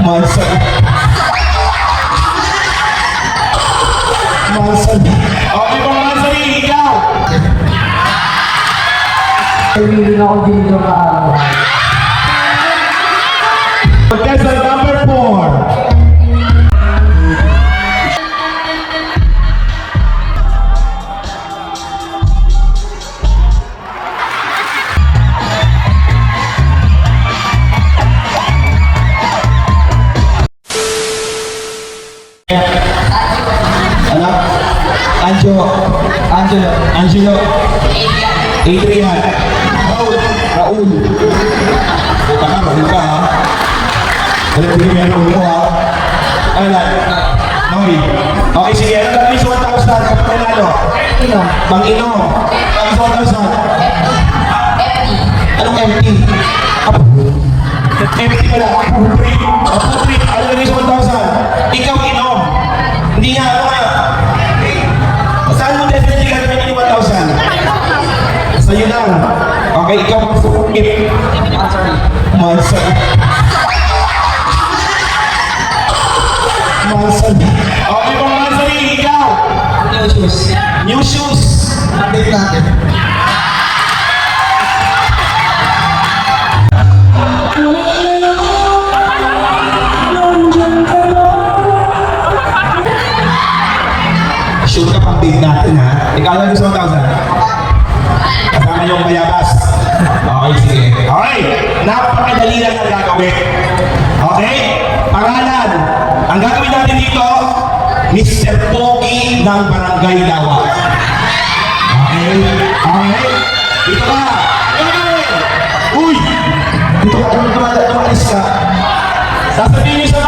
Manson. Manson. Okay ba Manson, ikaw? Na ako dito maawa. Contestant Anjo. Angelo. Angelo. Adrian. Raul. Raul. Puta ka, Raul ka ha. Alam mo yung Raul mo ha. Ano lang? Nori. Okay, sige. Ano gagawin sa 1,000? Kapag panalo? Sino? Pang-inom. Pang 1,000. Anong empty? Apo. Empty pala. Apupri. Apupri. Ano gagawin sa 1,000? Ikaw inom. Hindi nga ako nga. Sa'yo lang. Okay, ikaw ang sukip. Manson. Manson. Okay ba Manson? Ikaw. New shoes. New shoes. Update natin. Shoot ka pang big natin ha. Ikaw lang gusto 1,000. Napakadali lang ang gagawin. Okay? Pangalan. Ang gagawin natin dito, Mr. Pogi ng Barangay Lawa. Okay? Okay? Dito ka. Uy! Dito. Ano ka? Tumalis ka. Sasabihin niyo sa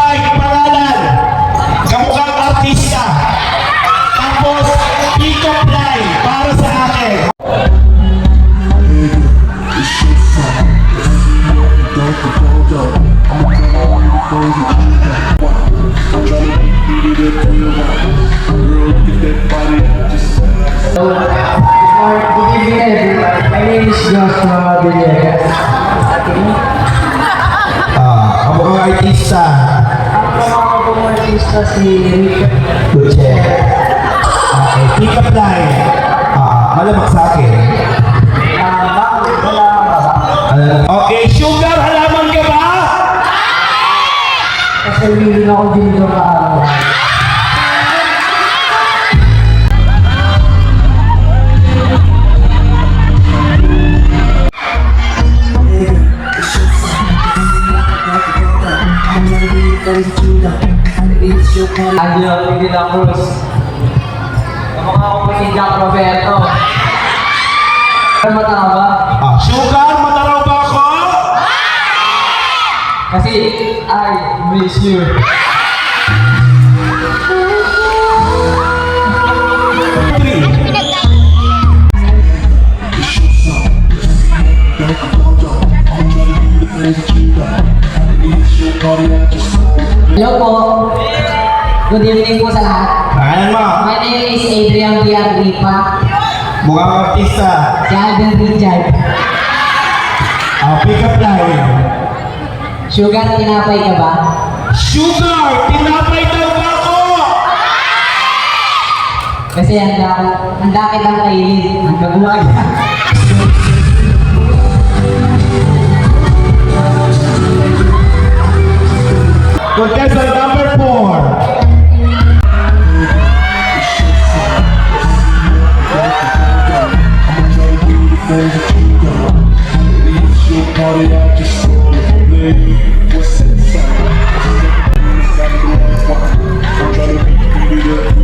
artista Angelo de la Cruz. Kamukha ko po si Jack Roberto. Ano matawa? Ah, sugar, mataraw ba ako? Kasi I miss you. Hello po. Good evening po sa lahat. Ayan mo. My name is Adrian Villarripa. Mukhang artista. Si Alden Richard. Ah, pick-up line. Sugar, tinapay ka ba? Sugar, tinapay daw ba ako? Kasi handa, handa kitang kainin. Ang gagawa ka. Contestant things that you done Leave your party what's inside I'm trying to be beat it up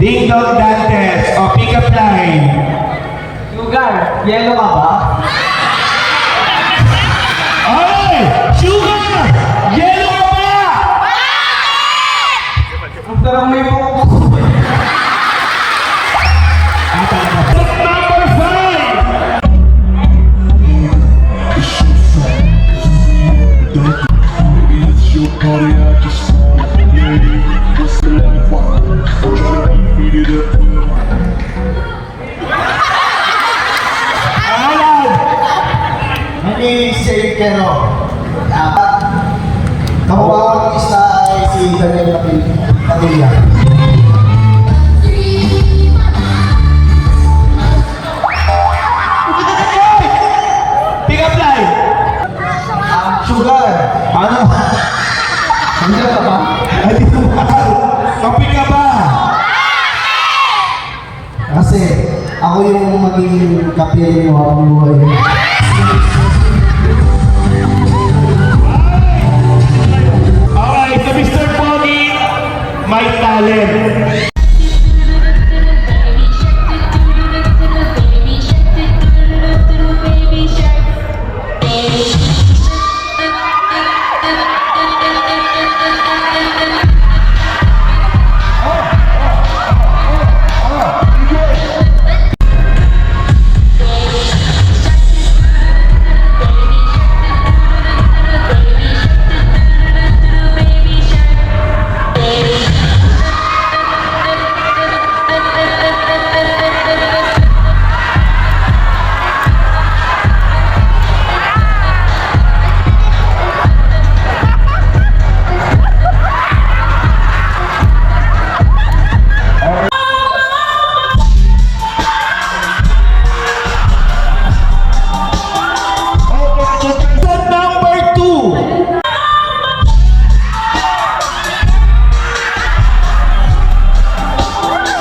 Ding dong dantes o oh, pick up line. Sugar! Yellow ka ba? Ay! Sugar! Yellow ka ba? Ang tarang may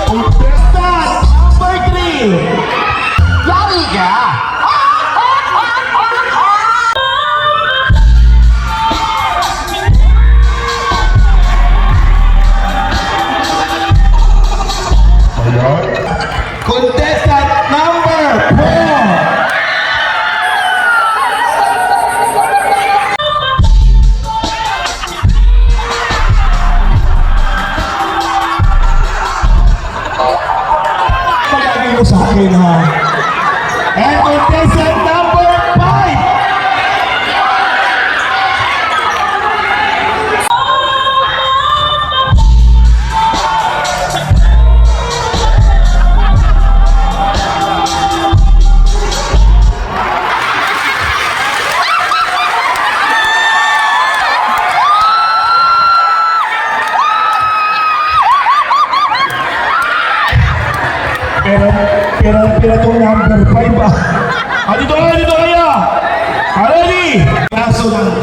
Contestant number three.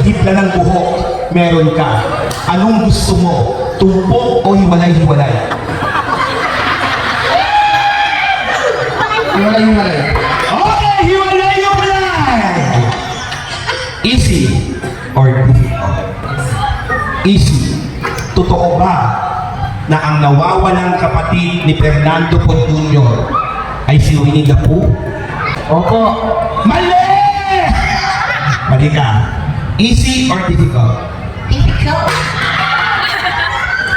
Kaso ng buhok, meron ka. Anong gusto mo? Tumpok o hiwalay-hiwalay? Hiwalay, hiwalay. Okay, hiwalay-hiwalay! Easy or difficult? Easy. Totoo ba na ang nawawalang kapatid ni Fernando Poe Jr. ay si Winnie the Pooh? Opo. Mali! Mali ka. Easy or difficult? Difficult.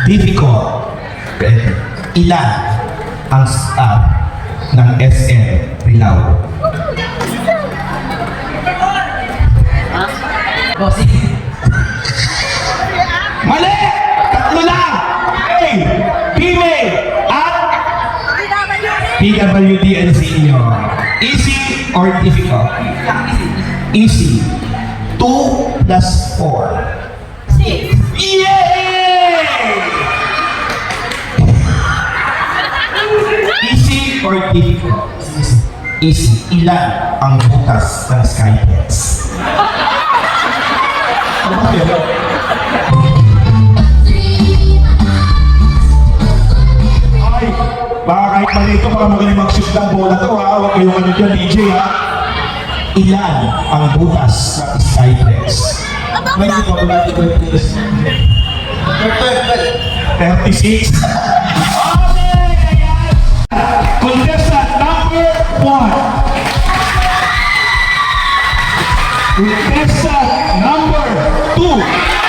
Difficult. Pwede. Ilan ang staff ng SM Rilao? Bossing. Mali! Tatlo lang! A, female, at PWD and senior. Easy or difficult? Easy. 2 plus 4. Six. Yay! Easy or difficult? Easy. Ilan ang butas ng Skypets? Ay, baka kahit mali ito, baka magaling mag-shoot ng bola to ha. Huwag kayong ano dyan, DJ ha ilan ang butas ng Skydex? May ito ba ito ba ito? 36. Okay! Contestant number 1. Contestant number 2.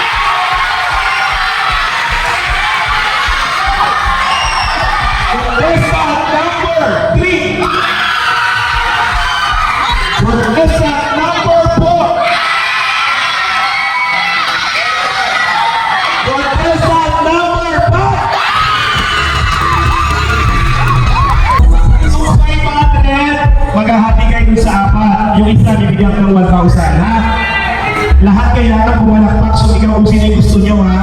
Kailangan pumalakpak. So, ikaw kung sino yung gusto nyo, ha?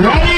No!